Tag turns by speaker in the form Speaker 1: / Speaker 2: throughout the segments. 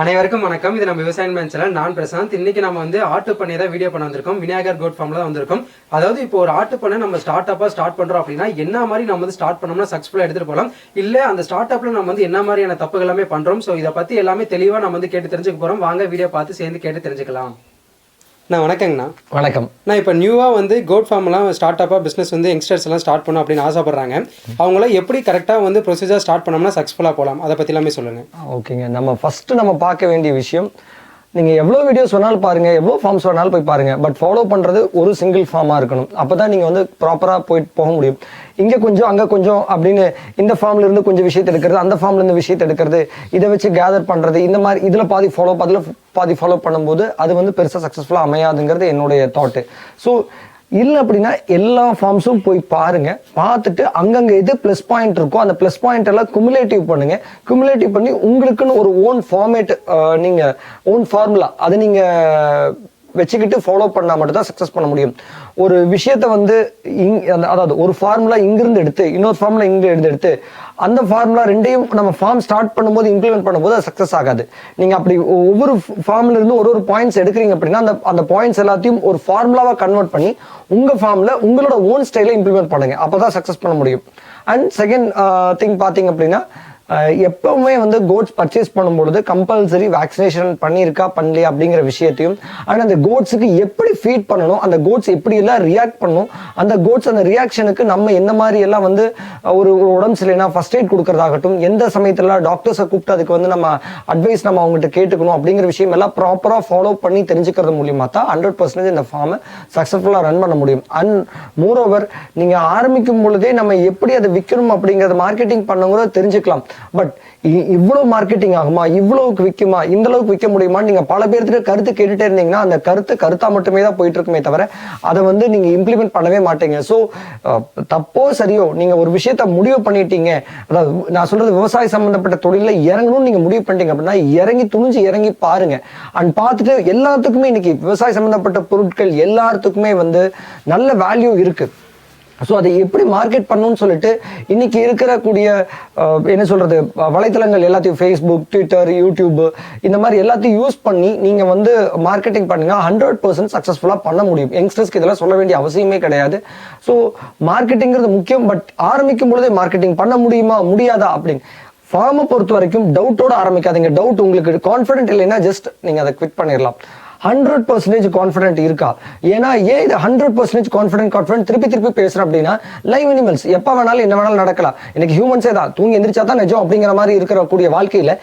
Speaker 1: அனைவருக்கும் வணக்கம். இது நம்ம விவசாயம் மேன் சேனல் நான் பிரசாந்த். இன்னைக்கு நம்ம வந்து ஆட்டு பண்ணை தான் வீடியோ பண்ண வந்திருக்கோம். விநாயகர் கோட் ஃபார்ம்ல தான் வந்திருக்கோம். அதாவது இப்போ ஒரு ஆட்டு பண்ணை நம்ம ஸ்டார்ட் அப்பா ஸ்டார்ட் பண்றோம் அப்படின்னா என்ன மாதிரி நம்ம வந்து ஸ்டார்ட் பண்ணோம்னா சக்ஸஸ்ஃபுல்லா எடுத்துட்டு போகலாம் இல்ல அந்த ஸ்டார்ட் அப்ல நம்ம வந்து என்ன மாதிரியான தப்புகள் எல்லாமே பண்றோம்? ஸோ இதை பத்தி எல்லாமே தெளிவா நம்ம வந்து கேட்டு தெரிஞ்சுக்க போறோம். வாங்க வீடியோ பார்த்து சேர்ந்து கேட்டு தெரிஞ்சுக்கலாம். நான் வணக்கங்கண்ணா.
Speaker 2: வணக்கம்.
Speaker 1: நான் இப்போ நியூவாக வந்து கோட் ஃபார்ம்லாம் ஸ்டார்ட் அப்பாக பிஸ்னஸ் வந்து யங்ஸ்டர்ஸ் எல்லாம் ஸ்டார்ட் பண்ணணும் அப்படின்னு ஆசைப்படுறாங்க. அவங்களாம் எப்படி கரெக்டாக வந்து ப்ரொசீஜர் ஸ்டார்ட் பண்ணோம்னா சக்ஸஸ்ஃபுல்லாக போகலாம் அதை பற்றி எல்லாமே சொல்லுங்கள்
Speaker 2: ஓகேங்க. நம்ம ஃபர்ஸ்ட் நம்ம பார்க்க வேண்டிய விஷயம் நீங்கள் எவ்வளோ வீடியோஸ் வேணாலும் பாருங்கள் எவ்வளோ ஃபார்ம்ஸ் வேணாலும் போய் பாருங்கள் பட் ஃபாலோ பண்ணுறது ஒரு சிங்கிள் ஃபார்மாக இருக்கணும். அப்போ தான் நீங்கள் வந்து ப்ராப்பராக போயிட்டு போக முடியும். இங்கே கொஞ்சம் அங்கே கொஞ்சம் அப்படின்னு இந்த ஃபார்ம்ல இருந்து கொஞ்சம் விஷயத்தை எடுக்கிறது அந்த ஃபார்ம்ல இருந்து விஷயத்தை எடுக்கிறது இதை வச்சு கேதர் பண்ணுறது இந்த மாதிரி இதில் பாதி ஃபாலோ அதில் பாதி ஃபாலோ பண்ணும்போது அது வந்து பெருசாக சக்ஸஸ்ஃபுல்லாக அமையாதுங்கிறது என்னுடைய தாட்டு ஸோ இல்லை அப்படின்னா எல்லா ஃபார்ம்ஸும் போய் பாருங்க. பார்த்துட்டு அங்கங்கே எது ப்ளஸ் பாயிண்ட் இருக்கோ அந்த ப்ளஸ் பாயிண்ட் எல்லாம் குமுலேட்டிவ் பண்ணுங்க. குமுலேட்டிவ் பண்ணி உங்களுக்குன்னு ஒரு ஓன் ஃபார்மேட் நீங்க ஓன் ஃபார்முலா அதை நீங்க வச்சுக்கிட்டு ஃபாலோ பண்ணால் மட்டும் தான் சக்ஸஸ் பண்ண முடியும். ஒரு விஷயத்த வந்து இங் அந்த- அதாவது ஒரு ஃபார்முலா இங்கிருந்து எடுத்து இன்னொரு ஃபார்முலா இங்கிருந்து எடுத்து அந்த ஃபார்முலா ரெண்டையும் நம்ம ஃபார்ம் ஸ்டார்ட் பண்ணும்போது இம்ப்ளிமெண்ட் பண்ணும்போது அது சக்ஸஸ் ஆகாது. நீங்க அப்படி ஒ- ஒவ்வொரு ஃபார்ம்ல இருந்து ஒரு ஒரு பாயிண்ட்ஸ் எடுக்கிறீங்க அப்படின்னா அந்த அந்த பாயிண்ட்ஸ் எல்லாத்தையும் ஒரு ஃபார்முலாவா கன்வெர்ட் பண்ணி உங்க ஃபார்ம்ல உங்களோட ஓன் ஸ்டைல இம்ப்ளிமெண்ட் பண்ணுங்க. அப்பதான் சக்ஸஸ் பண்ண முடியும். அண்ட் செகண்ட் திங் பாத்தீங்க அப்படின்னா எப்பவுமே வந்து கோட்ஸ் பர்ச்சேஸ் பண்ணும்பொழுது கம்பல்சரி வேக்சினேஷன் பண்ணியிருக்கா பண்ணலையா அப்படிங்கிற விஷயத்தையும் அண்ட் அந்த கோட்ஸுக்கு எப்படி ஃபீட் பண்ணணும் அந்த கோட்ஸ் எப்படி எல்லாம் ரியாக்ட் பண்ணணும் அந்த கோட்ஸ் அந்த ரியாக்ஷனுக்கு நம்ம என்ன மாதிரி எல்லாம் வந்து ஒரு ஒரு உடம்பு சரியில்லைனா ஃபர்ஸ்ட் எய்ட் கொடுக்கறதாகட்டும் எந்த சமயத்துல டாக்டர்ஸை கூப்பிட்டு அதுக்கு வந்து நம்ம அட்வைஸ் நம்ம அவங்ககிட்ட கேட்டுக்கணும் அப்படிங்கிற விஷயம் எல்லாம் ப்ராப்பராக ஃபாலோ பண்ணி தெரிஞ்சுக்கிறது மூலியமா தான் ஹண்ட்ரட் பர்சன்டேஜ் இந்த ஃபார்மை சக்ஸஸ்ஃபுல்லாக ரன் பண்ண முடியும். அண்ட் மோர் ஓவர் நீங்கள் ஆரம்பிக்கும் பொழுதே நம்ம எப்படி அதை விற்கணும் அப்படிங்கிறத மார்க்கெட்டிங் பண்ணுங்கிறத தெரிஞ்சுக்கலாம். பட் இவ்வளோ மார்க்கெட்டிங் ஆகுமா? இவ்வளவுக்கு விற்குமா இந்த அளவுக்கு விற்க முடியுமா நீங்கள் பல பேர்த்துக்கு கருத்து கேட்டுட்டே இருந்தீங்கன்னா அந்த கருத்து கருத்தா மட்டுமே தான் போயிட்டு இருக்குமே தவிர அதை வந்து நீங்கள் இம்ப்ளிமெண்ட் பண்ணவே மாட்டீங்க. ஸோ தப்போ சரியோ நீங்கள் ஒரு விஷயத்த முடிவு பண்ணிட்டீங்க. அதாவது நான் சொல்றது விவசாய சம்பந்தப்பட்ட தொழில இறங்கணும்னு நீங்க முடிவு பண்ணிட்டீங்க அப்படின்னா இறங்கி துணிஞ்சு இறங்கி பாருங்க. அண்ட் பார்த்துட்டு எல்லாத்துக்குமே இன்னைக்கு விவசாய சம்பந்தப்பட்ட பொருட்கள் எல்லாத்துக்குமே வந்து நல்ல வேல்யூ இருக்கு. ஸோ அதை எப்படி மார்க்கெட் பண்ணணும்னு சொல்லிட்டு இன்னைக்கு இருக்கிறக்கூடிய என்ன சொல்றது வலைத்தளங்கள் எல்லாத்தையும் ஃபேஸ்புக் ட்விட்டர் யூடியூப் இந்த மாதிரி எல்லாத்தையும் யூஸ் பண்ணி நீங்க வந்து மார்க்கெட்டிங் பண்ணீங்க. ஹண்ட்ரட் பர்சன்ட் சக்ஸஸ்ஃபுல்லாக பண்ண முடியும். யங்ஸ்டர்ஸ்க்கு இதெல்லாம் சொல்ல வேண்டிய அவசியமே கிடையாது. ஸோ மார்க்கெட்டிங்கிறது முக்கியம் பட் ஆரம்பிக்கும் பொழுதே மார்க்கெட்டிங் பண்ண முடியுமா முடியாதா அப்படின்னு. ஃபார்மை பொறுத்த வரைக்கும் டவுட்டோட ஆரம்பிக்காதீங்க. டவுட் உங்களுக்கு கான்ஃபிடென்ட் இல்லைன்னா ஜஸ்ட் நீங்கள் அதை குவிட் பண்ணிடலாம். ஹண்ட்ரட் பர்சன்டேஜ் கான்ஃபிடென்ட் இருக்கா? ஏன்னா ஏன் இது ஹண்ட்ரட் பர்சன்டேஜ் கான்ஃபிடென்ட் கான்ஃபிடென்ட் திருப்பி திருப்பி பேசுறேன் அப்படின்னா லைவ் அனிமல்ஸ் எப்போ வேணாலும் என்ன வேணாலும் நடக்கலாம். எனக்கு ஹியூமன்ஸே தான். தூங்கி எந்திரிச்சா தான் நிஜம் அப்படிங்கிற மாதிரி இருக்கிற கூடிய வாழ்க்கையில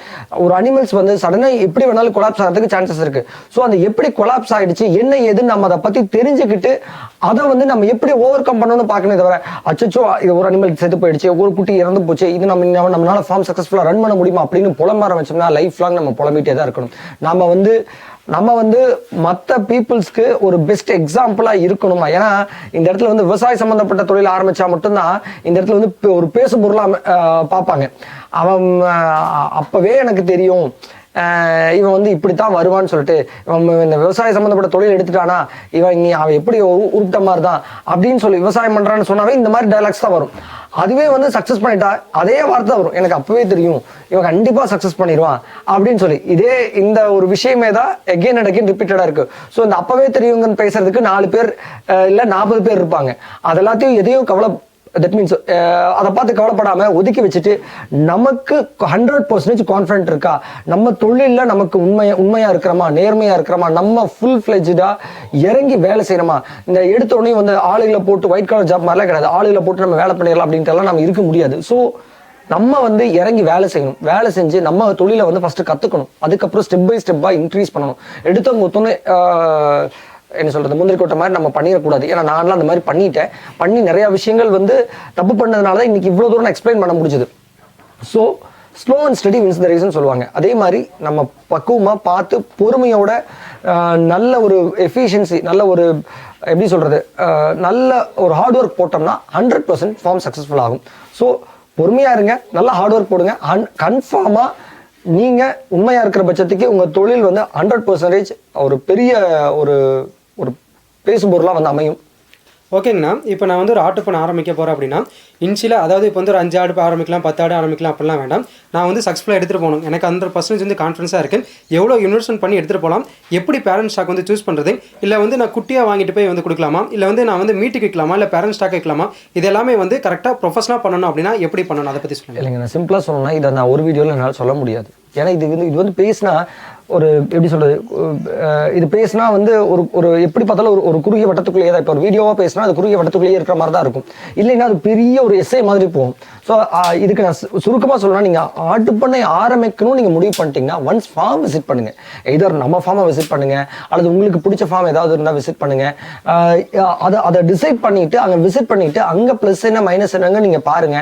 Speaker 2: ஒரு அனிமல்ஸ் வந்து சடனாக எப்படி வேணாலும் கொலாப்ஸ் ஆகிறதுக்கு சான்சஸ் இருக்கு. ஸோ அந்த எப்படி கொலாப்ஸ் ஆயிடுச்சு என்ன ஏதுன்னு நம்ம அதை பத்தி தெரிஞ்சுக்கிட்டு அதை வந்து நம்ம எப்படி ஓவர் கம் பண்ணணும்னு பார்க்கணும் தவிர அச்சோ இது ஒரு அனிமல் செத்து போயிடுச்சு ஒரு குட்டி இறந்து போச்சு இது நம்ம நம்மளால ஃபார்ம் சக்ஸஸ்ஃபுல்லாக ரன் பண்ண முடியுமா அப்படின்னு புலம்ப ஆரம்பிச்சோம்னா லைஃப் லாங் நம்ம புலம்பிகிட்டே தான் இருக்கணும். நம்ம வந்து நம்ம வந்து மற்ற பீப்புள்ஸ்க்கு ஒரு பெஸ்ட் எக்ஸாம்பிளாக இருக்கணுமா? ஏன்னா இந்த இடத்துல வந்து விவசாய சம்மந்தப்பட்ட தொழில் ஆரம்பித்தா மட்டும்தான் இந்த இடத்துல வந்து பே- ஒரு பேசு பொருளாக பார்ப்பாங்க. அவன் அப்போவே எனக்கு தெரியும் இவன் வந்து இப்படித்தான் வருவான்னு சொல்லிட்டு இவன் இந்த விவசாய சம்மந்தப்பட்ட தொழில் எடுத்துட்டானா இவன் இங்கே அவன் எப்படி உரு- உருப்பிட்ட மாதிரி தான் அப்படின்னு சொல்லி விவசாயம் பண்ணுறான்னு சொன்னாவே இந்த மாதிரி டைலாக்ஸ் தான் வரும். அதுவே வந்து சக்ஸஸ் பண்ணிட்டா அதே வார்த்தை வரும். எனக்கு அப்பவே தெரியும் இவன் கண்டிப்பாக சக்ஸஸ் பண்ணிடுவான் அப்படின்னு சொல்லி. இதே இந்த ஒரு விஷயமே தான் எகெயின் அண்ட் அகெயின் ரிப்பீட்டடாக இருக்கு. ஸோ இந்த அப்பவே தெரியுங்கன்னு பேசுறதுக்கு நாலு பேர் இல்லை நாற்பது பேர் இருப்பாங்க. அது எல்லாத்தையும் எதையும் கவலை தட் மீன்ஸ் uh, அதை பார்த்து கவலைப்படாமல் ஒதுக்கி வச்சுட்டு நமக்கு ஹண்ட்ரட் பர்சன்டேஜ் கான்ஃபிடென்ட் இருக்கா? நம்ம தொழிலில் நமக்கு உண்மையா உண்மையாக இருக்கிறோமா? நேர்மையாக இருக்கிறோமா? நம்ம ஃபுல் ஃப்ளெஜ்டாக இறங்கி வேலை செய்யணுமா? இந்த எடுத்தோடனே வந்து ஆளுகளை போட்டு ஒயிட் கலர் ஜாப் மாதிரிலாம் கிடையாது. ஆளுகளை போட்டு நம்ம வேலை பண்ணிடலாம் அப்படின்ட்டு எல்லாம் நம்ம இருக்க முடியாது. ஸோ நம்ம வந்து இறங்கி வேலை செய்யணும். வேலை செஞ்சு நம்ம தொழிலை வந்து ஃபஸ்ட்டு கற்றுக்கணும் அதுக்கப்புறம் ஸ்டெப் பை ஸ்டெப்பாக இன்க்ரீஸ் பண்ணணும். எடுத்தவங்க ஒத்தொன்னு என்ன சொல்றது முந்திரி கொட்டை மாதிரி நம்ம பண்ணிடக்கூடாது. ஏன்னா நான்லாம் அந்த மாதிரி பண்ணிட்டேன். பண்ணி நிறைய விஷயங்கள் வந்து தப்பு பண்ணதுனால தான் இன்னைக்கு இவ்வளோ தூரம் எக்ஸ்பிளைன் பண்ண முடிஞ்சது. So slow and steady wins the reason சொல்லுவாங்க. அதே மாதிரி நம்ம பக்குவமாக பார்த்து பொறுமையோட நல்ல ஒரு எஃபிஷியன்சி நல்ல ஒரு எப்படி சொல்கிறது நல்ல ஒரு ஹார்ட் ஒர்க் போட்டோம்னா ஹண்ட்ரட் பர்சன்ட் ஃபார்ம் சக்ஸஸ்ஃபுல் ஆகும். ஸோ பொறுமையாக இருங்க நல்லா ஹார்ட் ஒர்க் போடுங்க. கன்ஃபார்மாக நீங்கள் உண்மையாக இருக்கிற பட்சத்துக்கு உங்கள் தொழில் வந்து ஹண்ட்ரட் பர்சன்டேஜ் ஒரு பெரிய ஒரு பேசும் பொருளா வந்து அமையும்.
Speaker 1: ஓகேங்கண்ணா. இப்போ நான் வந்து ஒரு ஆட்டு பண்ண ஆரம்பிக்க போகிறேன் அப்படின்னா இன்ஷியலாக அதாவது இப்போ வந்து ஒரு அஞ்சு ஆடு ஆரம்பிக்கலாம் பத்து ஆடு ஆரம்பிக்கலாம் அப்படிலாம் வேண்டாம். நான் வந்து சக்ஸஸ்ஃபுல்லாக எடுத்துகிட்டு போகணும். எனக்கு அந்த பர்சன்டேஜ் வந்து கான்ஃபிடன்ஸாக இருக்குது எவ்வளோ இன்வெஸ்ட்மெண்ட் பண்ணி எடுத்துகிட்டு போகலாம்? எப்படி பேரண்ட் ஸ்டாக் வந்து சூஸ் பண்ணுறது இல்லை வந்து நான் குட்டியாக வாங்கிட்டு போய் வந்து கொடுக்கலாமா? இல்லை வந்து நான் வந்து மீட்டுக்கு வைக்கலாமா? இல்லை பேரண்ட் ஸ்டாக் வைக்கலாமா? இது எல்லாமே வந்து கரெக்டாக ப்ரொஃபஷனாக பண்ணணும் அப்படின்னா எப்படி பண்ணணும்? அதை பற்றி சொல்லுங்கள்
Speaker 2: இல்லைங்க நான் சிம்பிளாக சொல்லணும்னா இதை நான் ஒரு வீடியோவில் என்னால் சொல்ல முடியாது. ஏன்னா இது வந்து இது வந்து பேசினா ஒரு எப்படி சொல்றது இது பேசினா வந்து ஒரு ஒரு எப்படி பார்த்தாலும் ஒரு ஒரு குறுகிய வட்டத்துக்குள்ளேயே தான் இப்போ ஒரு வீடியோவாக பேசினா அது குறுகிய வட்டத்துக்குள்ளேயே இருக்கிற மாதிரி தான் இருக்கும். இல்லைன்னா அது பெரிய ஒரு எஸ்ஐ மாதிரி போகும். ஸோ இதுக்கு நான் சுருக்கமாக சொல்லணும்னா நீங்கள் ஆட்டு பண்ணை ஆரம்பிக்கணும்னு நீங்கள் முடிவு பண்ணிட்டீங்கன்னா ஒன்ஸ் ஃபார்ம் விசிட் பண்ணுங்க. எதர் நம்ம ஃபார்மை விசிட் பண்ணுங்க அல்லது உங்களுக்கு பிடிச்ச ஃபார்ம் ஏதாவது இருந்தால் விசிட் பண்ணுங்க. அதை அதை டிசைட் பண்ணிட்டு அங்கே விசிட் பண்ணிட்டு அங்கே ப்ளஸ் என்ன மைனஸ் என்னங்க நீங்கள் பாருங்க.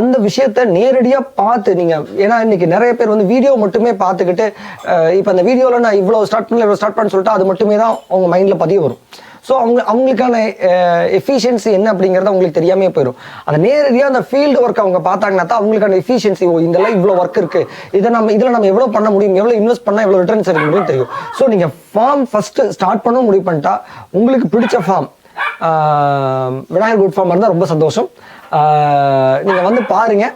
Speaker 2: அந்த விஷயத்த நேரடியாக பார்த்து நீங்கள் ஏன்னா இன்னைக்கு நிறைய பேர் வந்து வீடியோ மட்டுமே பார்த்துக்கிட்டு இப்போ இப்போ அந்த வீடியோவில் நான் இவ்வளோ ஸ்டார்ட் பண்ணல இவ்வளோ ஸ்டார்ட் பண்ண சொல்லிட்டு அது மட்டுமே தான் அவங்க மைண்டில் பதிய வரும். ஸோ அவங்க அவங்களுக்கான எஃபிஷியன்சி என்ன அப்படிங்கிறது அவங்களுக்கு தெரியாமே போயிடும் அந்த நேரடியாக அந்த ஃபீல்டு ஒர்க் அவங்க பார்த்தாங்கன்னா தான் அவங்களுக்கான எஃபிஷியன்சி ஓ இதெல்லாம் இவ்வளோ ஒர்க் இருக்குது இதை நம்ம இதில் நம்ம எவ்வளோ பண்ண முடியும் எவ்வளோ இன்வெஸ்ட் பண்ணால் எவ்வளோ ரிட்டர்ன்ஸ் எடுக்க முடியும் தெரியும். ஸோ நீங்கள் ஃபார்ம் ஃபஸ்ட்டு ஸ்டார்ட் பண்ண முடிவு பண்ணிட்டா உங்களுக்கு பிடிச்ச ஃபார்ம் விநாயகர் குட் ஃபார்ம் இருந்தால் ரொம்ப சந்தோஷம். நீங்கள் வந்து பாருங்கள்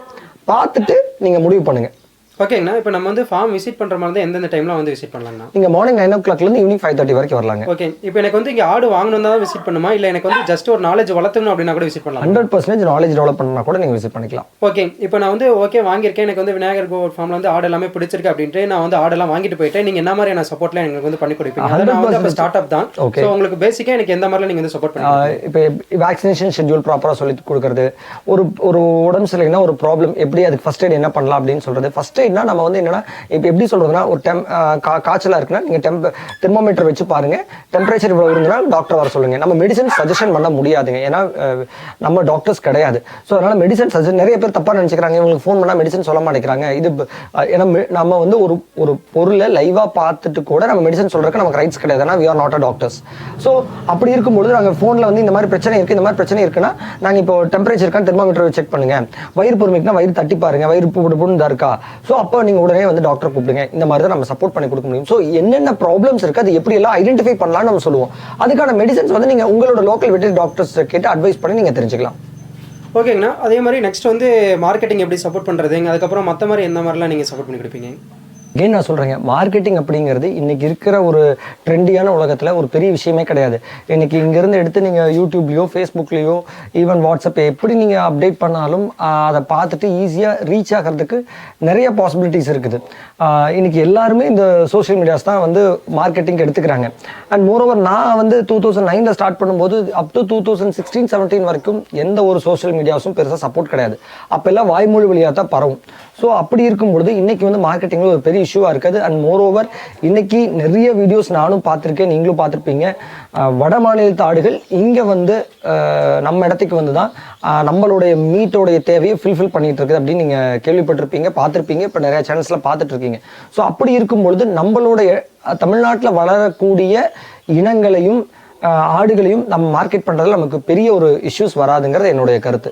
Speaker 2: பார்த்துட்டு நீங்கள் முடிவு பண்ணுங்கள்
Speaker 1: ஓகேங்கண்ணா இப்போ நம்ம வந்து ஃபார்ம் விசிட் பண்ணுற மாதிரி தான் எந்தெந்த டைம்லாம் வந்து விசிட் பண்ணலாம்ண்ணா?
Speaker 2: நீங்கள் மார்னிங் நைன் ஓ கிளாக்லேருந்து ஈவினிங் ஃபைவ் தேர்ட்டி வரைக்கும் வரலாங்க.
Speaker 1: ஓகே இப்போ எனக்கு வந்து இங்கே ஆடு வாங்கணும் தான் விசிட் பண்ணுமா? இல்லை எனக்கு வந்து ஜஸ்ட் ஒரு நாலேஜ் வளர்த்தணும் அப்படின்னா கூட விசிட் பண்ணலாம்?
Speaker 2: ஹண்ட்ரட் பர்சன்டேஜ் நாலேஜ் டெவலப் பண்ணா கூட நீங்கள் விசிட் பண்ணிக்கலாம்.
Speaker 1: ஓகே இப்போ நான் வந்து ஓகே வாங்கியிருக்கேன். எனக்கு வந்து விநாயகர் கோட் ஃபார்ம்ல வந்து ஆடு எல்லாமே பிடிச்சிருக்கு அப்படின்ட்டு நான் வந்து ஆடெல்லாம் வாங்கிட்டு போயிட்டேன். நீங்க என்ன மாதிரியான சப்போர்ட்ல எனக்கு வந்து பண்ணி கொடுப்பீங்க? நான் வந்து ஸ்டார்ட் அப் தான். ஸோ உங்களுக்கு பேசிக்காக எனக்கு எந்த மாதிரிலாம் நீங்க வந்து சப்போர்ட் பண்ணுவீங்க
Speaker 2: இப்போ வேக்சினேஷன் ஷெட்யூல் ப்ராப்பராக சொல்லி கொடுக்கறது ஒரு ஒரு உடம்பு சரியில்லைன்னா ஒரு ப்ராப்ளம் எப்படி அதுக்கு ஃபர்ஸ்ட் எய்ட் என்ன பண்ணலாம் அப்படின்னு சொல்றது ஃபர்ஸ்ட் எய்ட்னா நம்ம வந்து என்னன்னா இப்போ எப்படி சொல்றதுன்னா ஒரு டெம் காய்ச்சலாக இருக்குன்னா நீங்கள் டெம்ப தெர்மோமீட்டர் வச்சு பாருங்க டெம்பரேச்சர் இவ்வளோ இருந்ததுன்னா டாக்டர் வர சொல்லுங்க நம்ம மெடிசன் சஜஷன் பண்ண முடியாதுங்க ஏன்னா நம்ம டாக்டர்ஸ் கிடையாது ஸோ அதனால மெடிசன் சஜஷன் நிறைய பேர் தப்பாக நினச்சிக்கிறாங்க இவங்களுக்கு ஃபோன் பண்ணால் மெடிசன் சொல்ல மாட்டேங்கிறாங்க இது ஏன்னா நம்ம வந்து ஒரு ஒரு பொருளை லைவாக பார்த்துட்டு கூட நம்ம மெடிசன் சொல்றதுக்கு நமக்கு ரைட்ஸ் கிடையாது ஏன்னா we are not a doctors so அப்படி இருக்கும்பொழுது நாங்கள் ஃபோனில் வந்து இந்த மாதிரி பிரச்சனை இருக்குது இந்த மாதிரி பிரச்சனை இருக்குன்னா நாங்கள் இப்போ டெம்பரேச்சர் இருக்கான்னு தெர்மோமீட்டர் செக் பண்ணுங்க வயிறு பொறுமைக்குனா வயிறு தட்டி பாருங்க வயிறு புடுப்புன்னு தான் இருக்கா ஸோ அப்போ நீங்கள் உடனே வந்து டாக்டர் கூப்பிடுங்க. இந்த மாதிரி தான் நம்ம சப்போர்ட் பண்ணி கொடுக்க முடியும். ஸோ என்னென்ன ப்ராப்ளம்ஸ் இருக்குது அது எப்படி எல்லாம் ஐடென்டிஃபை பண்ணலாம்னு நம்ம சொல்லுவோம். அதுக்கான மெடிசன்ஸ் வந்து நீங்கள் உங்களோட லோக்கல் வெட்டரி டாக்டர்ஸ் கேட்டு அட்வைஸ் பண்ணி நீங்கள் தெரிஞ்சுக்கலாம்.
Speaker 1: ஓகேங்கண்ணா அதே மாதிரி நெக்ஸ்ட் வந்து மார்க்கெட்டிங் எப்படி சப்போர்ட் பண்ணுறதுங்க அதுக்கப்புறம் மற்ற மாதிரி எந்த மாதிரிலாம் நீங்கள் சப்போர்ட் பண்ணி கொடுப்பீங்க?
Speaker 2: ஏன் நான் சொல்கிறேங்க மார்க்கெட்டிங் அப்படிங்கிறது இன்றைக்கி இருக்கிற ஒரு ட்ரெண்டியான உலகத்தில் ஒரு பெரிய விஷயமே கிடையாது. இன்றைக்கி இங்கேருந்து எடுத்து நீங்கள் யூடியூப்லேயோ ஃபேஸ்புக்லேயோ ஈவன் வாட்ஸ்அப் எப்படி நீங்கள் அப்டேட் பண்ணாலும் அதை பார்த்துட்டு ஈஸியாக ரீச் ஆகிறதுக்கு நிறைய பாசிபிலிட்டிஸ் இருக்குது. இன்றைக்கி எல்லாருமே இந்த சோஷியல் மீடியாஸ் தான் வந்து மார்க்கெட்டிங் எடுத்துக்கிறாங்க. அண்ட் மோரோவர் நான் வந்து டூ தௌசண்ட் நைனில் ஸ்டார்ட் பண்ணும்போது up to two thousand sixteen seventeen வரைக்கும் எந்த ஒரு சோஷியல் மீடியாஸும் பெருசாக சப்போர்ட் கிடையாது. அப்போல்லாம் வாய்மொழி வழியாக தான் பரவும். ஸோ அப்படி இருக்கும் இன்றைக்கி வந்து மார்க்கெட்டிங்கில் ஒரு பெரிய இஷ்யூவாக இருக்குது. அண்ட் மோர் ஓவர் இன்னைக்கு நிறைய வீடியோஸ் நானும் பார்த்துருக்கேன் நீங்களும் பார்த்துருப்பீங்க. வட மாநிலத்து ஆடுகள் இங்கே வந்து நம்ம இடத்துக்கு வந்து தான் நம்மளுடைய மீட்டோடைய தேவையை ஃபில்ஃபில் பண்ணிட்டு இருக்குது அப்படின்னு நீங்கள் கேள்விப்பட்டிருப்பீங்க பார்த்துருப்பீங்க. இப்போ நிறைய சேனல்ஸில் பார்த்துட்டு இருக்கீங்க ஸோ அப்படி இருக்கும் பொழுது நம்மளுடைய தமிழ்நாட்டில் வளரக்கூடிய இனங்களையும் ஆடுகளையும் நம்ம மார்க்கெட் பண்ணுறதுல நமக்கு பெரிய ஒரு இஷ்யூஸ் வராதுங்கிறது என்னுடைய கருத்து.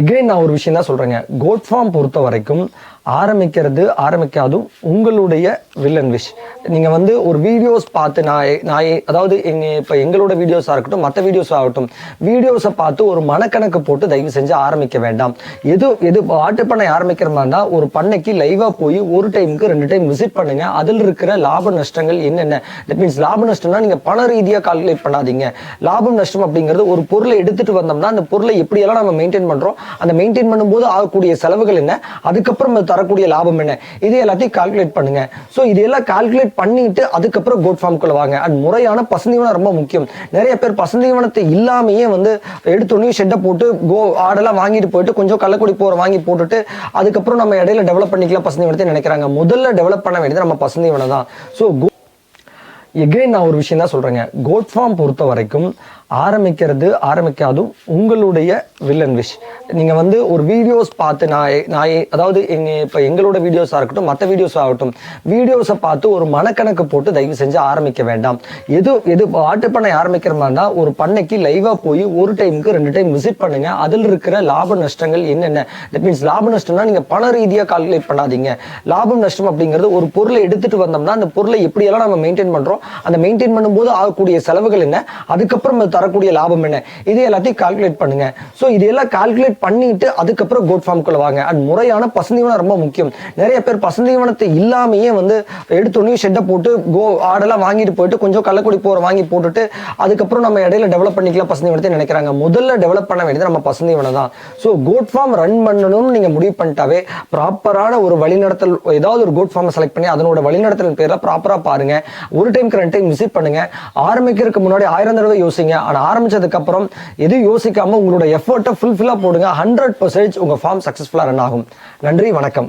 Speaker 2: எகைன் நான் ஒரு விஷயம் தான் சொல்கிறேங்க கோட் ஃபார்ம் பொறுத்த வரைக்கும் ஆரம்பிக்கிறது ஆரம்பிக்காதும் உங்களுடைய வில்லன் விஷ் நீங்கள் வந்து ஒரு வீடியோஸ் பார்த்து நான் நான் அதாவது எங்கள் இப்போ எங்களோட வீடியோஸாக இருக்கட்டும் மற்ற வீடியோஸ் ஆகட்டும் வீடியோஸை பார்த்து ஒரு மனக்கணக்கு போட்டு தயவு செஞ்சு ஆரம்பிக்க வேண்டாம். எது எது ஆட்டு பண்ணை ஆரம்பிக்கிற மாதிரி இருந்தால் ஒரு பண்ணைக்கு லைவாக போய் ஒரு டைமுக்கு ரெண்டு டைம் விசிட் பண்ணுங்க. அதில் இருக்கிற லாப நஷ்டங்கள் என்னென்ன? தட் மீன்ஸ் லாப நஷ்டம்னா நீங்கள் பண ரீதியாக கால்குலேட் பண்ணாதீங்க. லாபம் நஷ்டம் அப்படிங்கிறது ஒரு பொருளை எடுத்துகிட்டு வந்தோம்னா அந்த பொருளை எப்படியெல்லாம் நம்ம மெயின்டைன் பண்ணுறோம் அந்த மெயின்டைன் பண்ணும்போது ஆகக்கூடிய செலவுகள் என்ன? அதுக்கப்புறம் தரக்கூடிய லாபம் என்ன? இது எல்லாத்தையும் கால்குலேட் பண்ணுங்க. ஸோ இதெல்லாம் கால்குலேட் பண்ணிட்டு அதுக்கப்புறம் கோட் ஃபார்முக்குள்ள வாங்க. அண்ட் முறையான பசுந்தீவனம் ரொம்ப முக்கியம். நிறைய பேர் பசுந்தீவனத்தை இல்லாமையே வந்து எடுத்தோடனே ஷெட்டை போட்டு கோ ஆடெல்லாம் வாங்கிட்டு போயிட்டு கொஞ்சம் கள்ளக்குடி போற வாங்கி போட்டுட்டு அதுக்கப்புறம் நம்ம இடையில டெவலப் பண்ணிக்கலாம் பசுந்தீவனத்தை நினைக்கிறாங்க. முதல்ல டெவலப் பண்ண வேண்டியது நம்ம பசுந்தீவனம் தான். ஸோ எகைன் நான் ஒரு விஷயம் தான் சொல்றேங்க. கோட் ஃபார்ம் பொறுத்த வரைக்கும் ஆரம்பிக்கிறது ஆரம்பிக்காதும் உங்களுடைய வில்லன் விஷ் நீங்கள் வந்து ஒரு வீடியோஸ் பார்த்து நான் நான் எ- அதாவது எங்கள் இப்போ எங்களோட வீடியோஸாக இருக்கட்டும் மற்ற வீடியோஸ் ஆகட்டும் வீடியோஸை பார்த்து ஒரு மனக்கணக்கு போட்டு தயவு செஞ்சு ஆரம்பிக்க வேண்டாம். எது எது ஆட்டு பண்ணை ஆரம்பிக்கிற மாதிரி தான் ஒரு பண்ணைக்கு லைவாக போய் ஒரு டைமுக்கு ரெண்டு டைம் விசிட் பண்ணுங்கள் அதில் இருக்கிற லாப நஷ்டங்கள் என்னென்ன? தட் மீன்ஸ் லாப நஷ்டம்னா நீங்கள் பண ரீதியாக கால்குலேட் பண்ணாதீங்க. லாபம் நஷ்டம் அப்படிங்கிறது ஒரு பொருளை எடுத்துகிட்டு வந்தோம்னா அந்த பொருளை எப்படியெல்லாம் நம்ம மெயின்டைன் பண்ணுறோம் அந்த மெயின்டைன் பண்ணும்போது ஆகக்கூடிய செலவுகள் என்ன? அதுக்கப்புறம் அது வரக்கூடிய லாபம் என்ன? இது எல்லாத்தையும் கால்குலேட் பண்ணுங்க. ஸோ இது எல்லாம் கால்குலேட் பண்ணிட்டு அதுக்கப்புறம் கோட் ஃபார்முக்குள்ள வாங்க. அண்ட் முறையான பசுந்தீவனம் ரொம்ப முக்கியம். நிறைய பேர் பசுந்தீவனத்தை இல்லாமையே வந்து எடுத்தோடனே ஷெட்டை போட்டு கோ ஆடெல்லாம் வாங்கிட்டு போயிட்டு கொஞ்சம் கள்ளக்குடி போற வாங்கி போட்டுட்டு அதுக்கப்புறம் நம்ம இடையில டெவலப் பண்ணிக்கலாம் பசுந்தீவனத்தை நினைக்கிறாங்க. முதல்ல டெவலப் பண்ண வேண்டியது நம்ம பசுந்தீவனம் தான். ஸோ கோட் ஃபார்ம் ரன் பண்ணணும்னு நீங்க முடிவு பண்ணிட்டாவே ப்ராப்பரான ஒரு வழிநடத்தல் ஏதாவது ஒரு கோட் ஃபார்மை செலக்ட் பண்ணி அதனோட வழிநடத்தல் பேர்ல ப்ராப்பரா பாருங்க. ஒரு டைம் ரெண்டு டைம் விசிட் பண்ணுங்க. ஆரம்பிக்கிறதுக்கு முன்னாடி ஆயிரம் தடவை யோசிங்க. ஆனா ஆரம்பிச்சதுக்கு அப்புறம் எதுவும் யோசிக்காம உங்களோட எஃபர்ட்டை ஃபுல்ஃபில்லாக போடுங்க. ஹண்ட்ரட் பர்சன்டேஜ் உங்க ஃபார்ம் சக்ஸஸ்ஃபுல்லாக ரன் ஆகும். நன்றி வணக்கம்.